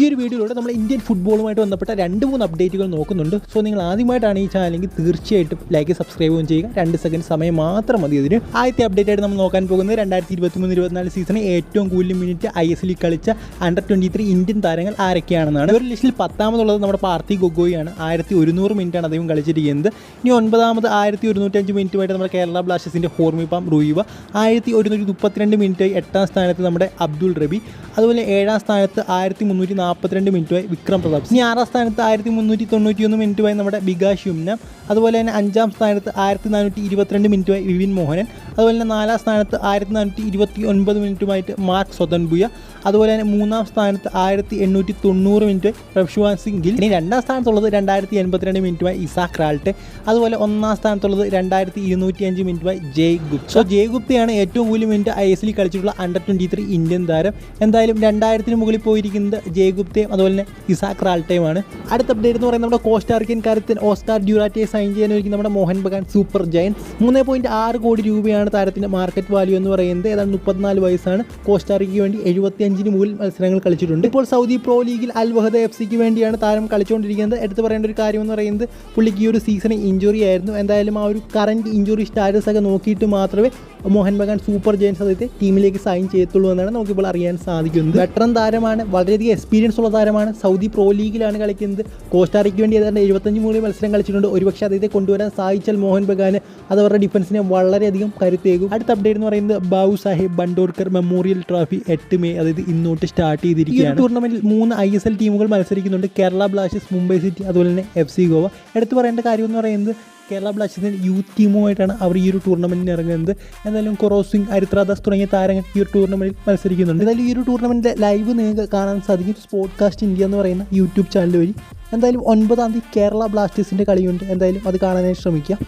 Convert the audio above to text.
ഈ ഒരു വീഡിയോയിലൂടെ നമ്മൾ ഇന്ത്യൻ ഫുട്ബോളുമായിട്ട് ബന്ധപ്പെട്ട രണ്ട് മൂന്ന് അപ്ഡേറ്റുകൾ നോക്കുന്നുണ്ട്. സോ നിങ്ങൾ ആദ്യമായിട്ടാണ് ഈ ചാനലെങ്കിൽ തീർച്ചയായിട്ടും ലൈക്ക് സബ്സ്ക്രൈബും ചെയ്യുക. രണ്ട് സെക്കൻഡ് സമയം മാത്രം മതി ഇതിന്. ആദ്യത്തെ അപ്ഡേറ്റ് ആയിട്ട് നമ്മൾ നോക്കാൻ പോകുന്നത് രണ്ടായിരത്തി ഇരുപത്തി മൂന്ന് ഇരുപത്തിനാല് സീസണിൽ ഏറ്റവും കൂടുതൽ മിനിറ്റ് ഐ എസ് എല്ലിൽ കളിച്ച അണ്ടർ ട്വന്റി ത്രീ ഇന്ത്യൻ താരങ്ങൾ ആരൊക്കെയാണെന്നാണ്. ഒരു ലിസ്റ്റിൽ പത്താമതുള്ളത് നമ്മുടെ പാർത്തി ആണ് ആയിരത്തി ഒരുന്നൂറ് ആണ് അദ്ദേഹം കളിച്ചിരിക്കുന്നത്. ഇനി ഒൻപതാമത് ആയിരത്തി ഒരുന്നൂറ്റഞ്ച് മിനിറ്റുമായിട്ട് നമ്മുടെ കേരള ബ്ലാസ്റ്റേഴ്സിന്റെ ഹോർമിപ്പാം റൂയിവ. ആയിരത്തി ഒരുന്നൂറ്റി മുപ്പത്തിരണ്ട് മിനിറ്റ് എട്ടാം സ്ഥാനത്ത് നമ്മുടെ അബ്ദുൾ റബി. അതുപോലെ ഏഴാം സ്ഥാനത്ത് ആയിരത്തി മുന്നൂറ്റി നാൽപ്പത്തിരണ്ട് മിനിറ്റുമായി വിക്രം പ്രതാപ്. ഇനി ആറാം സ്ഥാനത്ത് ആയിരത്തി മുന്നൂറ്റി തൊണ്ണൂറ്റിയൊന്ന് മിനിറ്റുമായി നമ്മുടെ ബികാഷ് യുമ്ന അതുപോലെ തന്നെ അഞ്ചാം സ്ഥാനത്ത് ആയിരത്തി നാനൂറ്റി ഇരുപത്തിരണ്ട് മിനിറ്റുമായി വിവിൻ മോഹനൻ. അതുപോലെ തന്നെ നാലാം സ്ഥാനത്ത് ആയിരത്തി നാനൂറ്റി ഇരുപത്തി ഒൻപത് മിനിറ്റുമായിട്ട് മാർക്ക് സ്വതൻബുയ അതുപോലെ തന്നെ മൂന്നാം സ്ഥാനത്ത് ആയിരത്തി എണ്ണൂറ്റി തൊണ്ണൂറ് മിനിറ്റ് പ്രഭ്ഷുവാൻ സിംഗ് ഗിൽ ഇനി രണ്ടാം സ്ഥാനത്തുള്ളത് രണ്ടായിരത്തി എൺപത്തിരണ്ട് മിനിറ്റുമായി ഇസാഖ് റാൾട്ടെ. അതുപോലെ ഒന്നാം സ്ഥാനത്തുള്ളത് രണ്ടായിരത്തി ഇരുന്നൂറ്റി അഞ്ച് മിനിറ്റുമായി ജയ് ഗുപ്ത. സോ ജയ് ഗുപ്തയാണ് ഏറ്റവും കൂടുതൽ മിനിറ്റ് ഐ എസ് എല്ലിൽ കളിച്ചിട്ടുള്ള അണ്ടർ ട്വന്റി ത്രീ ഇന്ത്യൻ താരം. എന്തായാലും രണ്ടായിരത്തിന് മുകളിൽ പോയിരിക്കുന്നത് ജയ് ഗുപ്തയും അതുപോലെ തന്നെ ഇസാഖ് റാൾട്ടയുമാണ്. അടുത്ത അപ്ഡേറ്റ് എന്ന് പറയുന്നത് നമ്മുടെ കോസ്റ്റാറിക്കൻ കാര്യത്തിൽ ഓസ്കാർ ഡ്യൂറാറ്റിയെ സൈൻ ചെയ്യാനൊരുക്കി നമ്മുടെ മോഹൻ ബഗാൻ സൂപ്പർ ജയൻ മൂന്ന് പോയിന്റ് ആറ് കോടി രൂപയാണ് താരത്തിന്റെ മാർക്കറ്റ് വാല്യൂ എന്ന് പറയുന്നത്. ഏതാണ്ട് മുപ്പത്തിനാല് വയസ്സാണ്. കോസ്റ്റാറിക്ക് വേണ്ടി എഴുപത്തി അഞ്ചിന് മുകളിൽ മത്സരങ്ങൾ കളിച്ചിട്ടുണ്ട്. ഇപ്പോൾ സൗദി പ്രോ ലീഗിൽ അൽ വഹദ എഫ് സിക്ക് വേണ്ടിയാണ് താരം കളിച്ചുകൊണ്ടിരിക്കുന്നത്. എടുത്തു പറയേണ്ട ഒരു കാര്യം എന്ന് പറയുന്നത് പുള്ളിക്ക് ഈ ഒരു സീസണിൽ ഇഞ്ചുറി ആയിരുന്നു. എന്തായാലും ആ ഒരു കറണ്ട് ഇഞ്ചുറി സ്റ്റാറ്റസ് ഒക്കെ നോക്കിയിട്ട് മാത്രമേ മോഹൻ ബഗാൻ സൂപ്പർ ജയൻസ് അദ്ദേഹത്തെ ടീമിലേക്ക് സൈൻ ചെയ്യത്തുള്ളൂ എന്നാണ് നമുക്കിപ്പോൾ അറിയാൻ സാധിക്കുന്നത്. വെട്ടറൻ താരമാണ് വളരെയധികം എക്സ്പീരിയൻസ് ഉള്ള താരമാണ് സൗദി പ്രോ ലീഗിലാണ് കളിക്കുന്നത്. കോസ്റ്റാറിക്ക് വേണ്ടി ഏതാണ്ട് എഴുപത്തഞ്ച് മൂന്ന് മത്സരം കളിച്ചിട്ടുണ്ട്. ഒരുപക്ഷെ അദ്ദേഹത്തെ കൊണ്ടുവരാൻ സാധിച്ചാൽ മോഹൻ ബഗാന് അത് അവരുടെ ഡിഫൻസിനെ വളരെയധികം കരുത്തേകും അടുത്ത അപ്ഡേറ്റ് എന്ന് പറയുന്നത് ബാബു സാഹേബ് ബണ്ടോർക്കർ മെമ്മോറിയൽ ട്രോഫി എട്ട് മെയ്. അതായത് ഇന്നോട്ട് സ്റ്റാർട്ട് ചെയ്തിരിക്കുകയാണ്. ഈ ടൂർണമെന്റിൽ മൂന്ന് ഐ എസ് എൽ ടീമുകൾ മത്സരിക്കുന്നുണ്ട്. കേരള ബ്ലാസ്റ്റേഴ്സ് മുംബൈ സിറ്റി അതുപോലെ തന്നെ എഫ് സി ഗോവ എടുത്തു പറയേണ്ട കാര്യം എന്ന് പറയുന്നത് കേരള ബ്ലാസ്റ്റേഴ്സിന്റെ യൂത്ത് ടീമുമായിട്ടാണ് അവർ ഈ ഒരു ടൂർണമെന്റിന് ഇറങ്ങുന്നത്. എന്തായാലും കൊറോസിംഗ് ഹരിത്രാദാസ് തുടങ്ങിയ താരങ്ങൾ ഈ ഒരു ടൂർണമെന്റിൽ മത്സരിക്കുന്നുണ്ട്. എന്തായാലും ഈ ഒരു ടൂർണമെന്റിന്റെ ലൈവ് നിങ്ങൾക്ക് കാണാൻ സാധിക്കും. സ്പോഡ്കാസ്റ്റ് ഇന്ത്യ എന്ന് പറയുന്ന യൂട്യൂബ് ചാനൽ വഴി. എന്തായാലും ഒൻപതാം തീയതി കേരള ബ്ലാസ്റ്റേഴ്സിന്റെ കളിയുണ്ട്. എന്തായാലും അത് കാണാനായി ശ്രമിക്കുക